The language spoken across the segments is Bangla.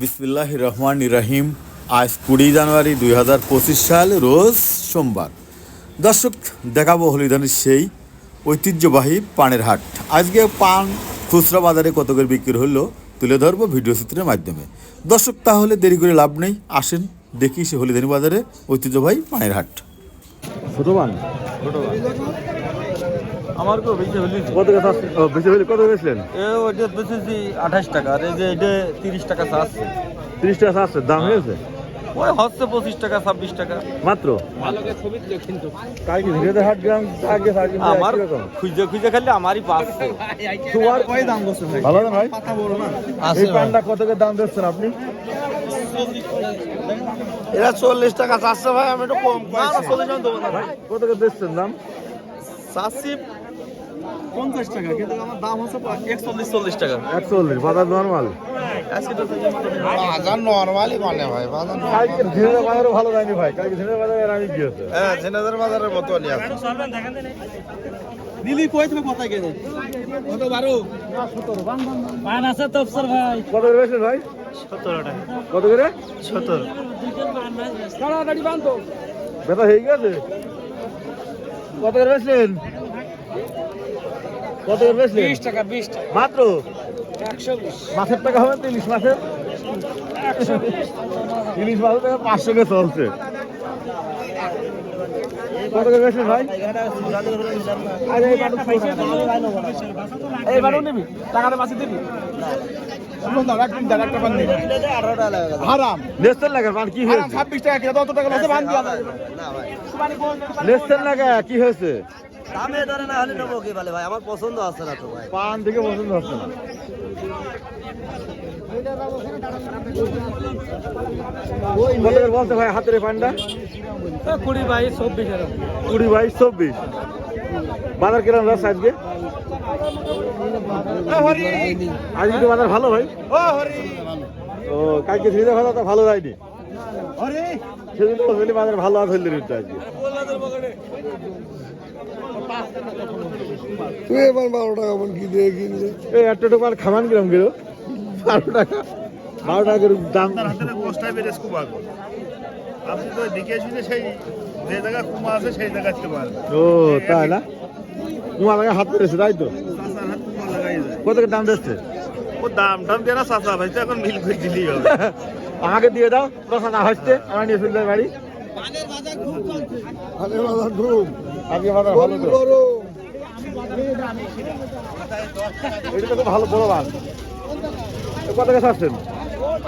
বিসমিল্লাহ রহমান রাহিম। আজ কুড়ি জানুয়ারি দুই হাজার পঁচিশ সাল, রোজ সোমবার। দর্শক, দেখাবো হলিদানের সেই ঐতিহ্যবাহী পানের হাট। আজকে পান খুচরা বাজারে কত করে বিক্রি হলো তুলে ধরবো ভিডিও চিত্রের মাধ্যমে। দর্শক, তাহলে দেরি করে লাভ নেই। আসেন, দেখি সে হলিদানি বাজারে ঐতিহ্যবাহী পানের হাট। আমার তো বেশি হলি কত বেশি হলে কত বেশলেন এ ওইটা বেচেছি আঠাশ টাকা আর এই যে এটা তিরিশ টাকা চাচ্ছে তিরিশ টাকা আছে দাম হয়েছে ওই হচ্ছে পঁচিশ টাকা ছাব্বিশ টাকা মাত্র কালকে ধীরে হাট গ্রাম আগে আমার খুঁজে খুঁজে খালি আমারই পাচ্ছে তোমার কয় দাম করছেন ভালো না ভাই এই পানটা কত দাম দিচ্ছেন আপনি এরা চল্লিশ টাকা চাচ্ছে ভাই আমি একটু কম চল্লিশ টাকা দেবো না ভাই। কত করে দিচ্ছেন দাম? চাচ্ছি পঞ্চাশ টাকা কিন্তু আমার দাম হচ্ছে একচল্লিশ চল্লিশ টাকা। একচল্লিশ বাজার নর্মাল বাজার নর্মালি মানে ভাই বাজার কালকে বাজারও ভালো যায়নি ভাই কালকে ঝিনের বাজারে আমি গিয়েছে। হ্যাঁ ঝিনাইদহ বাজারের মতনই আছে। দিলি কই তুমি কোথায় গেলে কত বারো? পান আছে তফসর ভাই। কত করে ভাই? সতেরো টাকা। কত করে? সতেরো। তাড়াতাড়ি বান্ধব ব্যথা হয়ে গেছে? কত করে বেচলেন? কত করে বিশ টাকা বিশ টাকা। মাত্র? একশো বিশ মাছের টাকা হবে তো ইলিশ মাছের ইলিশ মাছের টাকা পাঁচশো করে চলছে। কত করে বেচলেন ভাই আরে এই বাটুক এই বারো নিবি টাকাটা বাঁচি দিবি কি হয়েছে? দামে ধরে না হলে নেব কি বলে ভাই? আমার পছন্দ আছে না তো ভাই। পান থেকে পছন্দ হচ্ছে না। বলছে ভাই হাতের পানটা? কুড়ি বাইশ চব্বিশ কুড়ি বাইশ চব্বিশ। বাজার কিরম যাচ্ছে আজকে আজকে তো বাজার ভালো ভাই? ও কালকে ধীরে ভালো তো ভালো যায়নি। সেদিন বাজার ভালো আর ধরলে আজকে। তুই এবার বারো টাকা মন কি দিয়ে কিনলে এই একটা দোকান খামান কিরম গেল বারো টাকা। বারো টাকা দাম। পোস্টায় বেড়ে খুব আগে আপনি তো দেখে শুনে সেই যে জায়গা কুমা আছে সেই জায়গা দিতে পারেন ও তাই না? হাত পেরেছে তাই তো? কত দাম দিচ্ছে ও দাম টাম দিয়ে না ভাই এখন মিল করে দিলেই হবে। আমাকে দিয়ে দাও প্রসাদ আসছে আমার নিয়ে বাড়ি। আরে বাজার ঘুম আজকে বাজার ভালো তো এটা তো ভালো বড় মাছ কত টাকা ছাড়ছেন?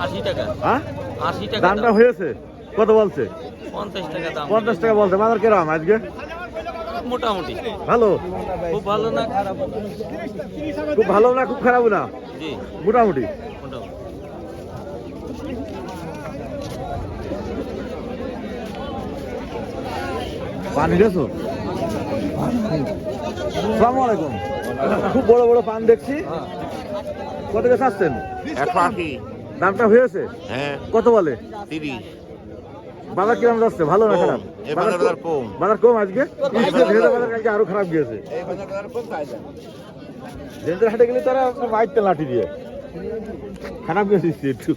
আশি টাকা। হ্যাঁ? আশি টাকা দামটা হয়েছে? কত বলছে? পঞ্চাশ টাকা দাম। পঞ্চাশ টাকা বলছে। বাজার কিরম আজকে? মোটামুটি। ভালো? খুব ভালো না খারাপ? খুব ভালো না খুব খারাপ না? জি। মোটামুটি? মোটামুটি। পানি দিয়েছ? সালাম আলাইকুম। খুব বড় বড় পান দেখছি। কত একশো আশি দামটা হয়েছে? হ্যাঁ। কত বলে? বাজার কিরম যাচ্ছে? ভালো না কম। খারাপ? বাজার কম। আজকে? বাজার কালকে আরও খারাপ গিয়েছে। জেন্দ্রের হাটে গেলে তারা মাইতে লাঠি দিয়ে। খারাপ গেছে একটু।